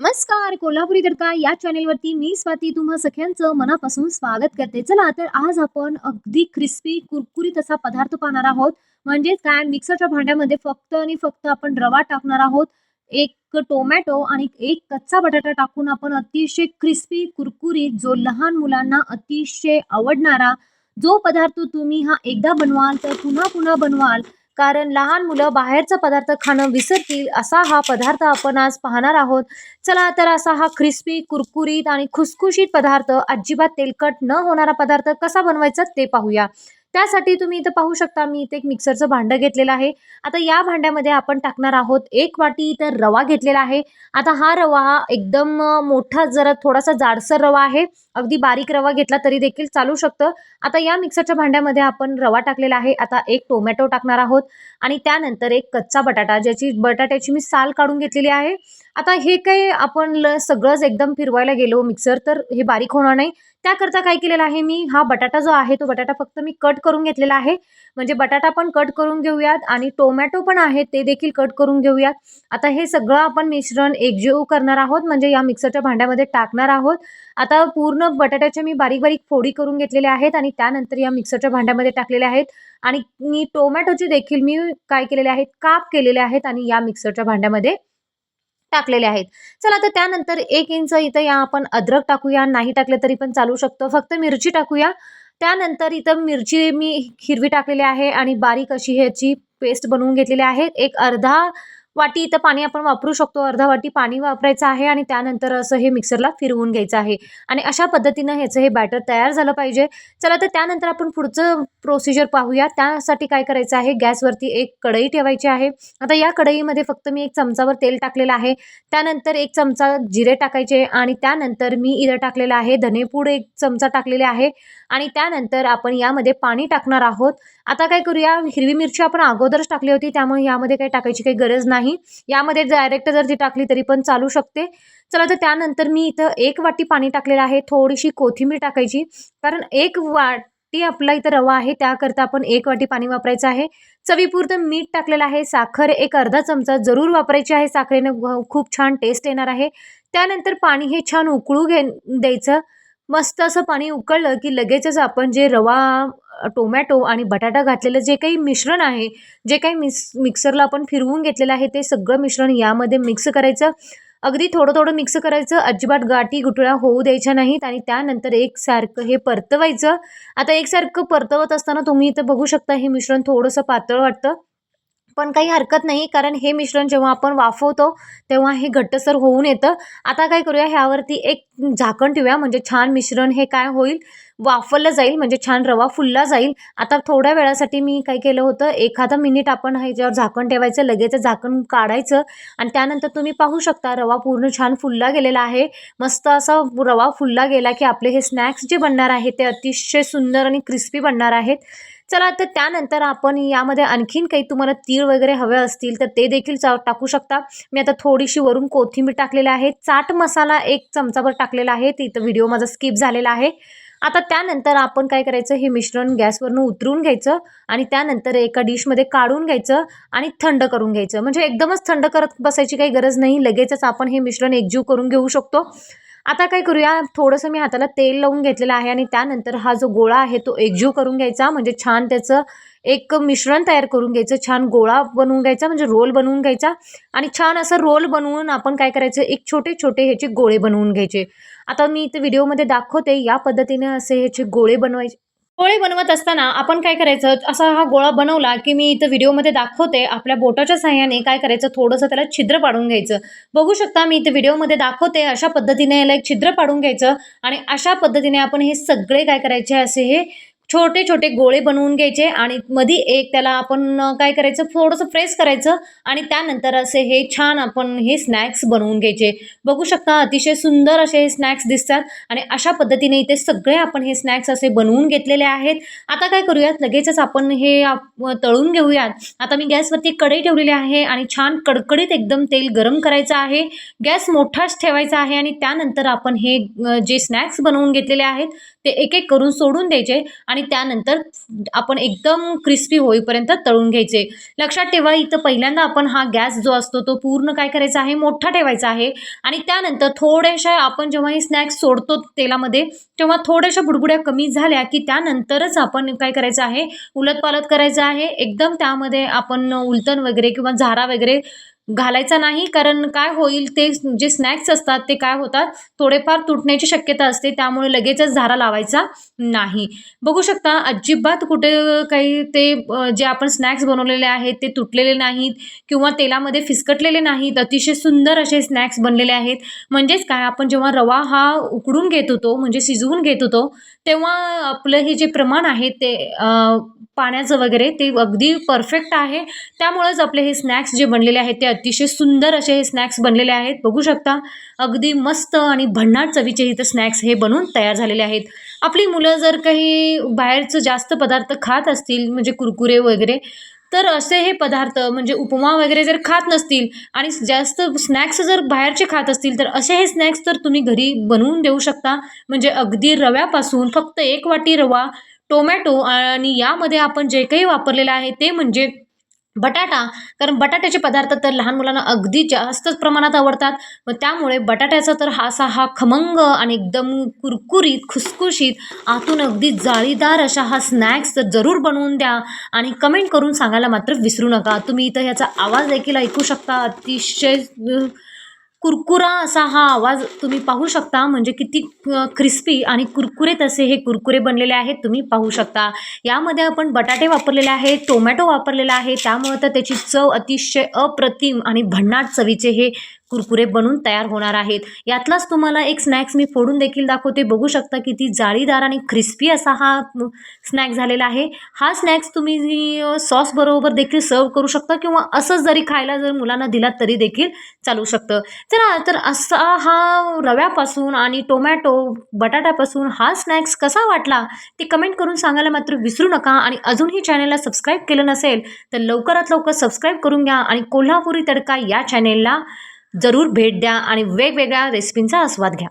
नमस्कार कोल्हापुरी तडका या चॅनेलवरती मी स्वाती. तुम्हा सगळ्यांचं मनापासून स्वागत करते. चला तर आज आपण अगदी क्रिस्पी कुरकुरीत असा पदार्थ पाहणार आहोत. म्हणजेच काय? मिक्सरच्या भांड्यामध्ये फक्त आणि फक्त आपण रवा टाकणार आहोत. एक टोमॅटो आणि एक कच्चा बटाटा टाकून आपण अतिशय क्रिस्पी कुरकुरीत जो लहान मुलांना अतिशय आवडणारा जो पदार्थ तुम्ही हा एकदा बनवाल तर पुन्हा पुन्हा बनवाल कारण लहान मुलं बाहेरचा पदार्थ खाणं विसरतील असा हा पदार्थ आपण आज पाहणार आहोत. चला तर असा हा क्रिस्पी कुरकुरीत आणि खुसखुशीत पदार्थ अजिबात तेलकट न होणारा पदार्थ कसा बनवायचा ते पाहूया. त्यासाठी तुम्ही इथं पाहू शकता मी इथे एक मिक्सरचं भांडं घेतलेलं आहे. आता या भांड्यामध्ये आपण टाकणार आहोत एक वाटी इथं रवा घेतलेला आहे. आता हा रवा हा एकदम मोठा जरा थोडासा जाडसर रवा आहे. अगदी बारीक रवा घेतला तरी देखील चालू शकतं. आता या मिक्सरच्या भांड्यामध्ये आपण रवा टाकलेला आहे. आता एक टोमॅटो टाकणार आहोत. आणि त्यानंतर एक कच्चा बटाटा ज्याची बटाट्याची मी साल काढून घेतलेली आहे. आता हे काही आपण ल सगळंच एकदम फिरवायला गेलो. मिक्सर तर हे बारीक होणार नाही. त्याकरता काय केलेलं आहे मी हा बटाटा जो आहे तो बटाटा फक्त मी कट करून घेतलेला आहे. म्हणजे बटाटा पण कट करून घेऊयात आणि टोमॅटो पण आहे ते देखील कट करून घेऊयात. आता हे सगळं आपण मिश्रण एकजीव करणार आहोत. म्हणजे या मिक्सरच्या भांड्यामध्ये टाकणार आहोत. आता पूर्ण बटाट्याच्या मी बारीक बारीक फोडी करून घेतलेल्या आहेत आणि त्यानंतर या मिक्सरच्या भांड्यामध्ये टाकलेल्या आहेत. आणि मी टोमॅटोचे देखील मी काय केलेले आहेत काप केलेले आहेत आणि या मिक्सरच्या भांड्यामध्ये टाकलेले आहेत. चला तर त्यानंतर एक इंच इथं या आपण अद्रक टाकूया. नाही टाकलं तरी पण चालू शकतो. फक्त मिरची टाकूया. त्यानंतर इथं मिरची मी हिरवी टाकलेली आहे आणि बारीक अशी ह्याची पेस्ट बनवून घेतलेली आहे. एक अर्धा वाटी इथं पाणी आपण वापरू शकतो. अर्धा वाटी पाणी वापरायचं आहे आणि त्यानंतर असं हे मिक्सरला फिरवून घ्यायचं आहे. आणि अशा पद्धतीनं ह्याचं हे बॅटर तयार झालं पाहिजे. चला तर त्यानंतर आपण पुढचं प्रोसिजर पाहूया. त्यासाठी काय करायचं आहे? गॅसवरती एक कढई ठेवायची आहे. आता या कढईमध्ये फक्त मी एक चमचावर तेल टाकलेलं आहे. त्यानंतर एक चमचा जिरे टाकायचे आणि त्यानंतर मी इथं टाकलेलं आहे धनेपूड एक चमचा टाकलेले आहे. आणि त्यानंतर आपण यामध्ये पाणी टाकणार आहोत. आता काय करूया? हिरवी मिरची आपण अगोदरच टाकली होती. त्यामुळे यामध्ये काही टाकायची काही गरज नाही. यामध्ये डायरेक्ट जर ती टाकली तरी पण चालू शकते. चला तर त्यानंतर मी इथं एक वाटी पाणी टाकलेलं आहे. थोडीशी कोथिंबीर टाकायची. कारण एक वाटी आपला इथं रवा आहे त्याकरता आपण एक वाटी पाणी वापरायचं आहे. चवीपुरतं मीठ टाकलेलं आहे. साखर एक अर्धा चमचा जरूर वापरायची आहे. साखरेनं खूप छान टेस्ट येणार आहे. त्यानंतर पाणी हे छान उकळू घे द्यायचं. मस्त असं पाणी उकळलं की लगेचच आपण जे रवा टोमॅटो आणि बटाटा घातलेलं जे काही मिश्रण आहे जे काही मिक्स मिक्सरला आपण फिरवून घेतलेलं आहे ते सगळं मिश्रण यामध्ये मिक्स करायचं. अगदी थोडं थोडं मिक्स करायचं. अजिबात गाठी गुठळ्या होऊ द्यायच्या नाहीत आणि त्यानंतर एकसारखं हे परतवायचं. आता एकसारखं परतवत असताना तुम्ही इथं बघू शकता हे मिश्रण थोडंसं पातळ वाटतं. पण काही हरकत नाही कारण हे मिश्रण जेव्हा आपण वाफवतो तेव्हा हे घट्टसर होऊन येतं. आता काय करूया ह्यावरती एक झाकण ठेवूया म्हणजे छान मिश्रण हे काय होईल? वाफवलं जाईल म्हणजे छान रवा फुलला जाईल. आता थोड्या वेळासाठी मी काय केलं होतं एखादा मिनिट आपण ह्याच्यावर झाकण ठेवायचं लगेच झाकण काढायचं आणि त्यानंतर तुम्ही पाहू शकता रवा पूर्ण छान फुलला गेलेला आहे. मस्त असा रवा फुलला गेला की आपले हे स्नॅक्स जे बनणार आहे ते अतिशय सुंदर आणि क्रिस्पी बनणार आहेत. चला तर त्यानंतर आपण यामध्ये आणखीन काही तुम्हाला तीळ वगैरे हवे असतील तर ते देखील चा टाकू शकता. मी आता थोडीशी वरून कोथिंबीर टाकलेली आहे. चाट मसाला एक चमचाभर टाकलेला आहे. तिथं व्हिडिओ माझा स्किप झालेला आहे. आता त्यानंतर आपण काय करायचं? हे मिश्रण गॅसवरनं उतरून घ्यायचं आणि त्यानंतर एका डिशमध्ये काढून घ्यायचं आणि थंड करून घ्यायचं. म्हणजे एकदमच थंड करत बसायची काही गरज नाही. लगेचच आपण हे मिश्रण एकजीव करून घेऊ शकतो. आता काय करूया? थोडंसं मी हाताला तेल लावून घेतलेलं आहे आणि त्यानंतर हा जो गोळा आहे तो एकजीव करून घ्यायचा. म्हणजे छान त्याचं एक मिश्रण तयार करून घ्यायचं छान गोळा बनवून घ्यायचा म्हणजे रोल बनवून घ्यायचा आणि छान असं रोल बनवून आपण काय करायचं एक छोटे छोटे ह्याचे गोळे बनवून घ्यायचे. आता मी इथे व्हिडिओमध्ये दाखवते या पद्धतीने असे ह्याचे गोळे बनवायचे. गोळे बनवत असताना आपण काय करायचं असा हा गोळा बनवला की मी इथं व्हिडिओमध्ये दाखवते आपल्या बोटाच्या साह्याने काय करायचं थोडंसं त्याला छिद्र पाडून घ्यायचं. बघू शकता मी इथं व्हिडिओमध्ये दाखवते अशा पद्धतीने याला एक छिद्र पाडून घ्यायचं आणि अशा पद्धतीने आपण हे सगळे काय करायचे असे हे छोटे छोटे गोळे बनवून घ्यायचे आणि मध्ये एक त्याला आपण काय करायचं थोडंसं प्रेस करायचं आणि त्यानंतर असे हे छान आपण हे स्नॅक्स बनवून घ्यायचे. बघू शकता अतिशय सुंदर असे हे स्नॅक्स दिसतात आणि अशा पद्धतीने इथे सगळे आपण हे स्नॅक्स असे बनवून घेतलेले आहेत. आता काय करूयात लगेचच आपण हे आप- तळून घेऊयात. आता मी गॅसवरती कढई ठेवलेली आहे आणि छान कडकडीत एकदम तेल गरम करायचं आहे. गॅस मोठाच ठेवायचा आहे आणि त्यानंतर आपण हे जे स्नॅक्स बनवून घेतलेले आहेत ते एक एक करून सोडून द्यायचे आणि आणि त्यानंतर आपण एकदम क्रिस्पी होईपर्यंत तळून घ्यायचे. लक्षात ठेवा इथं पहिल्यांदा आपण हा गॅस जो असतो तो पूर्ण काय करायचा आहे? मोठा ठेवायचा आहे. आणि त्यानंतर थोड्याशा आपण जेव्हा हे स्नॅक्स सोडतो तेलामध्ये तेव्हा थोड्याशा बुडबुड्या कमी झाल्या की त्यानंतरच आपण काय करायचं आहे? उलटपालट करायचं आहे. एकदम त्यामध्ये आपण उलटण वगैरे किंवा झारा वगैरे घालायचा नाही कारण काय होईल ते जे स्नॅक्स असतात ते काय होतात थोडेफार तुटण्याची शक्यता असते त्यामुळे लगेचच झारा लावायचा नाही. बघू शकता अजिबात कुठे काही ते जे आपण स्नॅक्स बनवलेले आहेत ते तुटलेले नाहीत किंवा तेलामध्ये फिसकटलेले नाहीत अतिशय सुंदर असे स्नॅक्स बनलेले आहेत. म्हणजेच काय आपण जेव्हा रवा हा उकडून घेत होतो म्हणजे शिजवून घेत होतो तेव्हा आपलं हे जे प्रमाण आहे ते पाण्याचं वगैरे ते अगदी परफेक्ट आहे. त्यामुळेच आपले हे स्नॅक्स जे बनलेले आहेत ते अतिशय सुंदर असे हे स्नॅक्स बनलेले आहेत. बघू शकता अगदी मस्त आणि भन्नाट चवीचे इथं स्नॅक्स हे बनून तयार झालेले आहेत. आपली मुलं जर काही बाहेरचं जास्त पदार्थ खात असतील म्हणजे कुरकुरे वगैरे तर असे हे पदार्थ म्हणजे उपमा वगैरे जर खात नसतील आणि जास्त स्नॅक्स जर बाहेरचे खात असतील तर असे हे स्नॅक्स तर तुम्ही घरी बनवून देऊ शकता. म्हणजे अगदी रव्यापासून फक्त एक वाटी रवा टोमॅटो आणि यामध्ये आपण जे काही वापरलेलं आहे ते म्हणजे बटाटा. कारण बटाट्याचे पदार्थ तर लहान मुलांना अगदी जास्तच प्रमाणात आवडतात. मग त्यामुळे बटाट्याचा तर हा असा हा खमंग आणि एकदम कुरकुरीत खुसखुशीत आतून अगदी जाळीदार अशा हा स्नॅक्स तर जरूर बनवून द्या आणि कमेंट करून सांगायला मात्र विसरू नका. तुम्ही इथं ह्याचा आवाज देखील ऐकू शकता. अतिशय कुरकुरा असा हा आवाज तुम्ही पाहू शकता. म्हणजे किती क्रिस्पी आणि कुरकुरेत असे हे कुरकुरे बनलेले आहेत तुम्ही पाहू शकता. यामध्ये आपण बटाटे वापरलेले आहेत टोमॅटो वापरलेला आहे. त्यामुळं तर त्याची चव अतिशय अप्रतिम आणि भन्नाट चवीचे हे कुरकुरे बनून तयार होणार आहेत. यातलाच तुम्हाला एक स्नॅक्स मी फोडून देखील दाखवते. बघू शकता किती जाळीदार आणि क्रिस्पी असा हा स्नॅक झालेला आहे. हा स्नॅक्स तुम्ही सॉस बरोबर देखील सर्व करू शकता किंवा असंच जरी खायला जर मुलांना दिलात तरी देखील चालू शकतं. चला तर असा हा रव्यापासून आणि टोमॅटो बटाट्यापासून हा स्नॅक्स कसा वाटला ते कमेंट करून सांगायला मात्र विसरू नका आणि अजूनही चॅनलला सबस्क्राईब केलं नसेल तर लवकरात लवकर सबस्क्राईब करून घ्या आणि कोल्हापुरी तडका या चॅनेलला जरूर भेट द्या आणि वेगवेगळ्या रेसिपींचा आस्वाद घ्या.